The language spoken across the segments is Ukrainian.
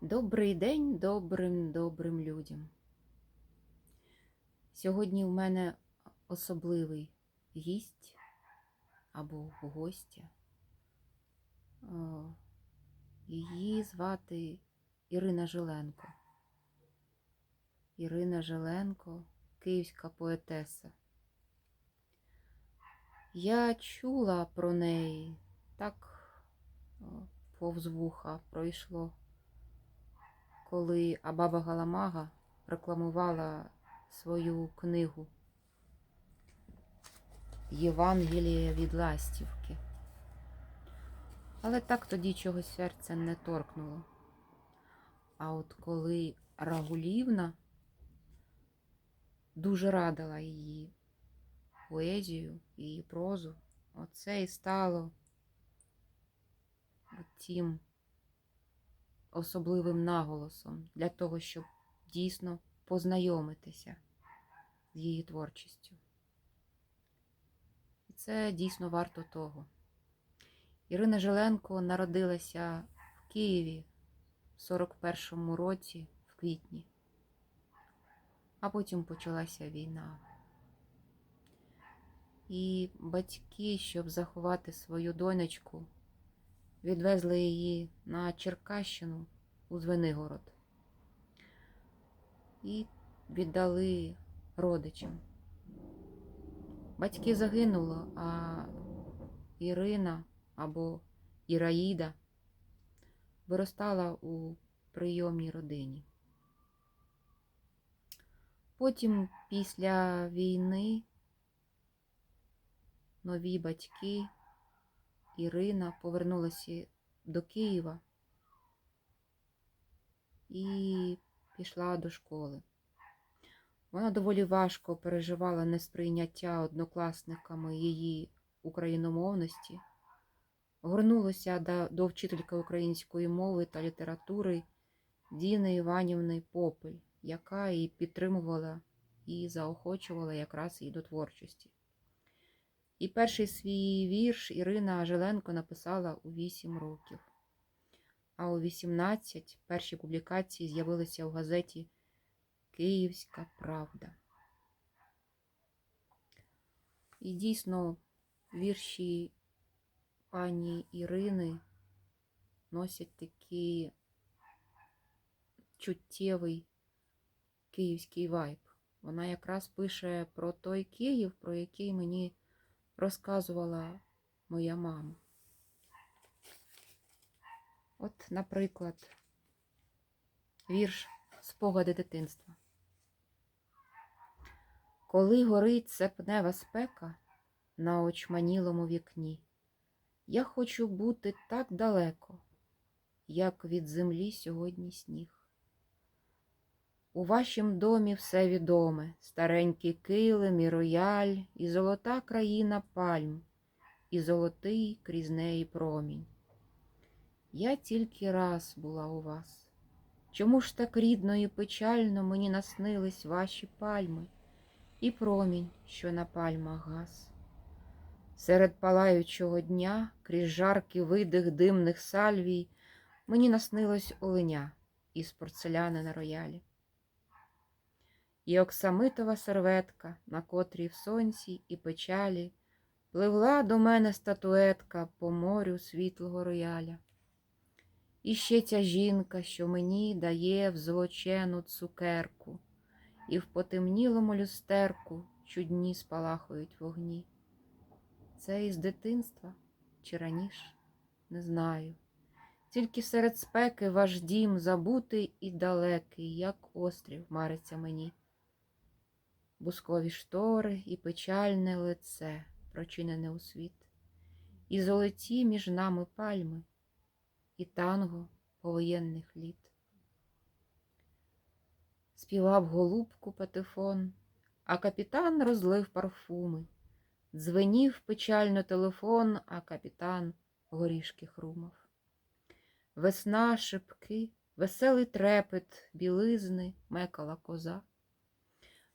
Добрий день добрим добрим людям. Сьогодні в мене особливий гість або гостя. Її звати Ірина Жиленко. Ірина Жиленко, київська поетеса. Я чула про неї, так повз вуха пройшло коли Абаба Галамага рекламувала свою книгу Євангеліє від ластівки. Але так тоді чогось серце не торкнуло. А от коли Рагулівна дуже радила її поезію, її прозу, оце і стало тим особливим наголосом для того, щоб дійсно познайомитися з її творчістю. І це дійсно варто того. Ірина Жиленко народилася в Києві в 41-му році, в квітні, а потім почалася війна. І батьки, щоб заховати свою донечку, відвезли її на Черкащину у Звенигород і віддали родичам. Батьки загинуло, а Ірина або Іраїда виростала у прийомній родині. Потім після війни нові батьки Ірина повернулася до Києва і пішла до школи. Вона доволі важко переживала несприйняття однокласниками її україномовності, горнулася до, до вчительки української мови та літератури Діни Іванівни Попель, яка і підтримувала і заохочувала якраз і до творчості. І перший свій вірш Ірина Жиленко написала у 8 років. А у 18 перші публікації з'явилися в газеті Київська Правда. І дійсно вірші пані Ірини носять такий чуттєвий київський вайб. Вона якраз пише про той Київ, про який мені розказувала моя мама. От, наприклад, вірш Спогади дитинства. Коли горить сепнева спека на очманілому вікні, я хочу бути так далеко, як від землі сьогодні сніг. У вашім домі все відоме, старенький килим і рояль, і золота країна пальм, і золотий крізь неї промінь. Я тільки раз була у вас. Чому ж так рідно і печально мені наснились ваші пальми і промінь, що на пальмах гас? Серед палаючого дня, крізь жаркий видих димних сальвій, мені наснилось оленя із порцеляни на роялі. І оксамитова серветка, на котрій в сонці і печалі пливла до мене статуетка по морю світлого рояля. І ще ця жінка, що мені дає в золочену цукерку, і в потемнілому люстерку чудні спалахують вогні. Це із дитинства чи раніше, не знаю. Тільки серед спеки ваш дім забутий і далекий, як острів мариться мені. Бускові штори і печальне лице, прочинене у світ, і золоті між нами пальми і танго повоєнних літ. Співав голубку патефон, а капітан розлив парфуми. Дзвенів печально телефон, а капітан горішки хрумав. Весна, шипки, веселий трепет, білизни мекала коза,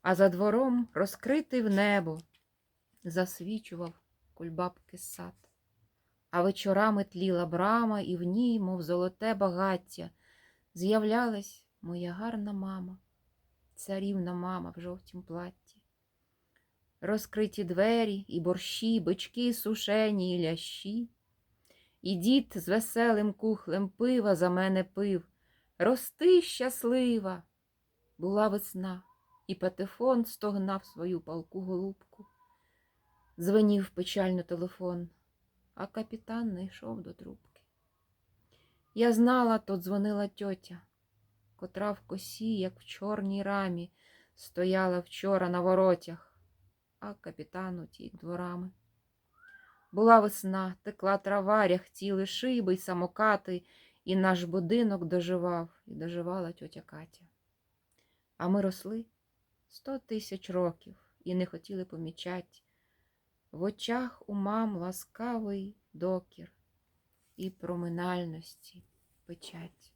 а за двором, розкритий в небо, засвічував кульбабки сад а вечорами тліла брама, і в ній, мов золоте багаття, з'являлась моя гарна мама, царівна мама в жовтім платті. Розкриті двері і борщі, бички сушені і лящі. І дід з веселим кухлем пива за мене пив. Рости щаслива. Була весна, і патефон стогнав свою палку голубку. Дзвенів печально телефон, а капітан не йшов до трубки. Я знала, то дзвонила тьотя, котра в косі, як в чорній рамі, стояла вчора на воротях, а капітан утік дворами. Була весна, текла трава, ряхтіли шиби й самокати, і наш будинок доживав, і доживала тьотя Катя. А ми росли сто тисяч років і не хотіли помічать. В очах у мам ласкавий докір і проминальності печать.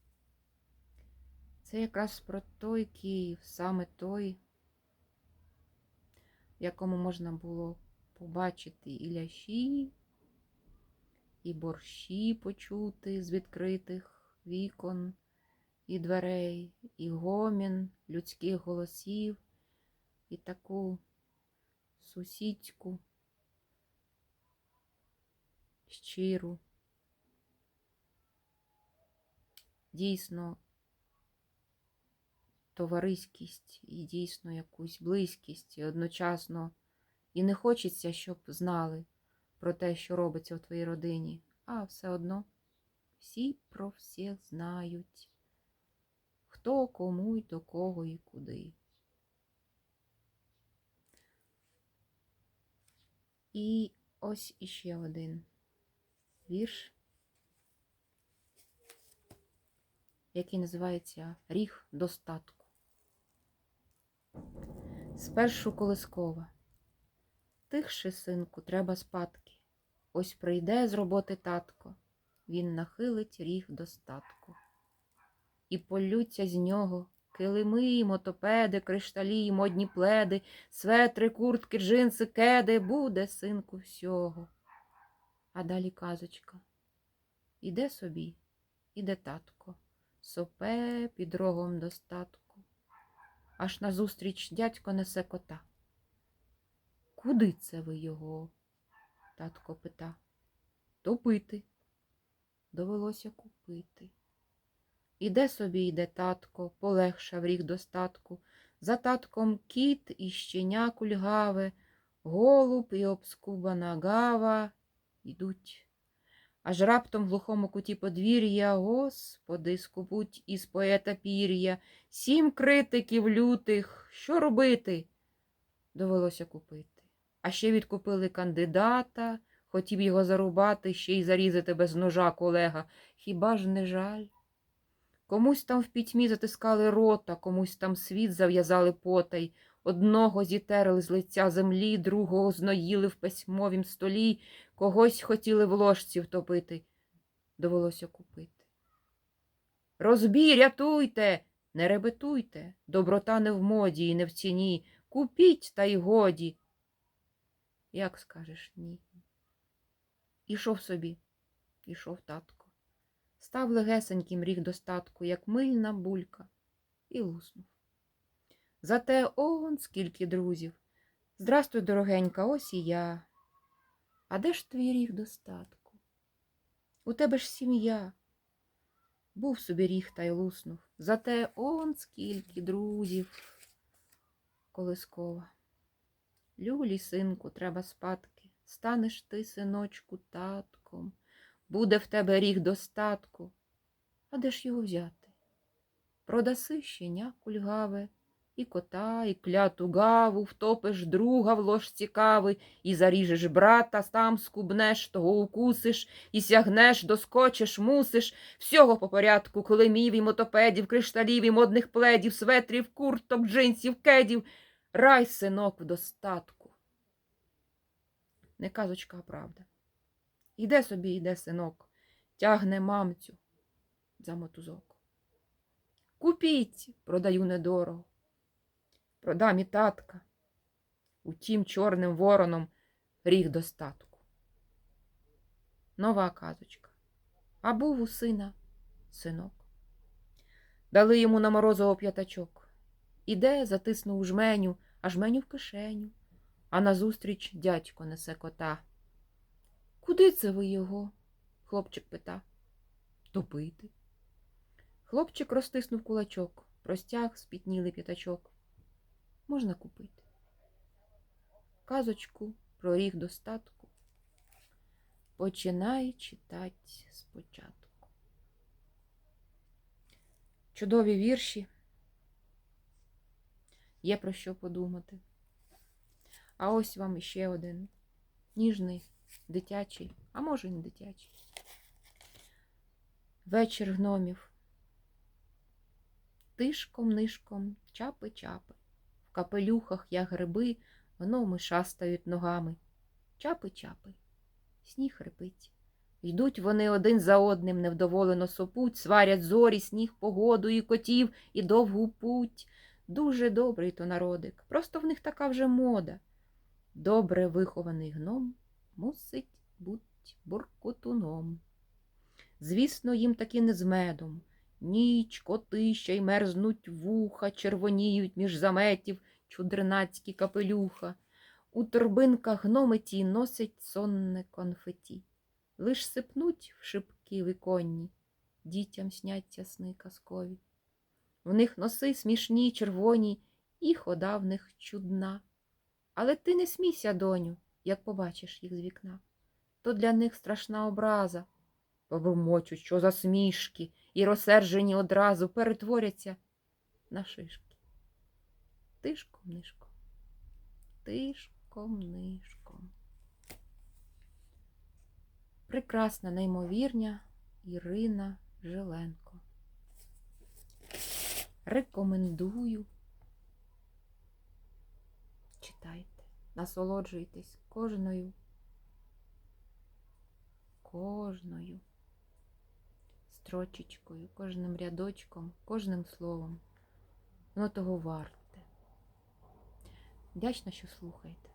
Це якраз про той Київ, саме той, в якому можна було побачити і ляші, і борщі почути з відкритих вікон і дверей, і гомін людських голосів, і таку сусідську, щиру, дійсно товариськість і дійсно якусь близькість, і одночасно і не хочеться, щоб знали про те, що робиться в твоїй родині, а все одно всі про всіх знають, хто кому й до кого і куди. І ось іще один вірш, який називається Ріг достатку. Спершу колискова. Тихше, синку, треба спадки. Ось прийде з роботи татко, він нахилить ріг достатку. І полються з нього килими, мотопеди, кришталі, модні пледи, светри, куртки, джинси, кеди, буде, синку, всього. А далі казочка. Іде собі, іде татко, сопе під рогом достатку. Аж назустріч дядько несе кота. Куди це ви його? Татко пита. Топити. Довелося купити. Іде собі, йде татко, полегшав ріг достатку. За татком кіт і щеня кульгаве, голуб і обскубана гава йдуть. Аж раптом в глухому куті подвір'я, Господи, скупуть із поета пір'я, сім критиків лютих. Що робити? Довелося купити. А ще відкупили кандидата, хотів його зарубати, ще й зарізати без ножа колега. Хіба ж не жаль? Комусь там в пітьмі затискали рота, комусь там світ зав'язали потай, одного зітерли з лиця землі, другого зноїли в письмовім столі, когось хотіли в ложці втопити. Довелося купити. Розбій, рятуйте, не ребетуйте, доброта не в моді і не в ціні. Купіть, та й годі. Як скажеш ні? Ішов собі, ішов татко. Став легесеньким ріг достатку, як мильна булька, і луснув. Зате он скільки друзів. Здрастуй, дорогенька, ось і я. А де ж твій ріг достатку? У тебе ж сім'я. Був собі ріг та й луснув. Зате он скільки друзів. Колискова. Люлі, синку, треба спадки. Станеш ти, синочку, татком. Буде в тебе ріг достатку. А де ж його взяти? Продаси щеня кульгаве, і кота, і кляту гаву, втопиш друга в ложці кави, і заріжеш брата, сам скубнеш, того укусиш, і сягнеш, доскочиш, мусиш, всього по порядку, килимів і мотопедів, кришталів і модних пледів, светрів, курток, джинсів, кедів. Рай, синок, в достатку. Не казочка, а правда. Іде собі, йде синок, тягне мамцю за мотузок. Купіть, продаю недорого. Продам і татка. Утім, чорним вороном ріг достатку. Нова казочка. А був у сина синок. Дали йому на морозово п'ятачок. Іде, затиснув жменю, а жменю в кишеню, а назустріч дядько несе кота. Куди це ви його? хлопчик пита. Топити. Хлопчик розтиснув кулачок, простяг спітнілий п'ятачок. Можна купити. Казочку про ріг достатку. Починай читать спочатку. Чудові вірші. Є про що подумати. А ось вам іще один ніжний, дитячий, а може й не дитячий. Вечір гномів. Тишком-нишком, чапи-чапи. В капелюхах, як гриби, гноми шастають ногами. Чапи-чапи, сніг репить. Йдуть вони один за одним, невдоволено сопуть, сварять зорі, сніг, погоду і котів, і довгу путь. Дуже добрий то народик, просто в них така вже мода. Добре вихований гном мусить буть буркотуном. Звісно, їм таки не з медом. Ніч, коти ще й мерзнуть вуха, червоніють між заметів чудринацькі капелюха. У торбинках гноми ті носять сонне конфеті. Лиш сипнуть в шибки виконні, дітям сняться сни казкові. В них носи смішні, червоні, і хода в них чудна. Але ти не смійся, доню, як побачиш їх з вікна. То для них страшна образа. Побурмочуть, що за смішки, і розсержені одразу перетворяться на шишки. Тишком нишком, тишком нишком. Прекрасна, неймовірня Ірина Жиленко. Рекомендую. Насолоджуйтесь кожною, кожною строчечкою, кожним рядочком, кожним словом. Воно того варте. Вдячна, що слухаєте.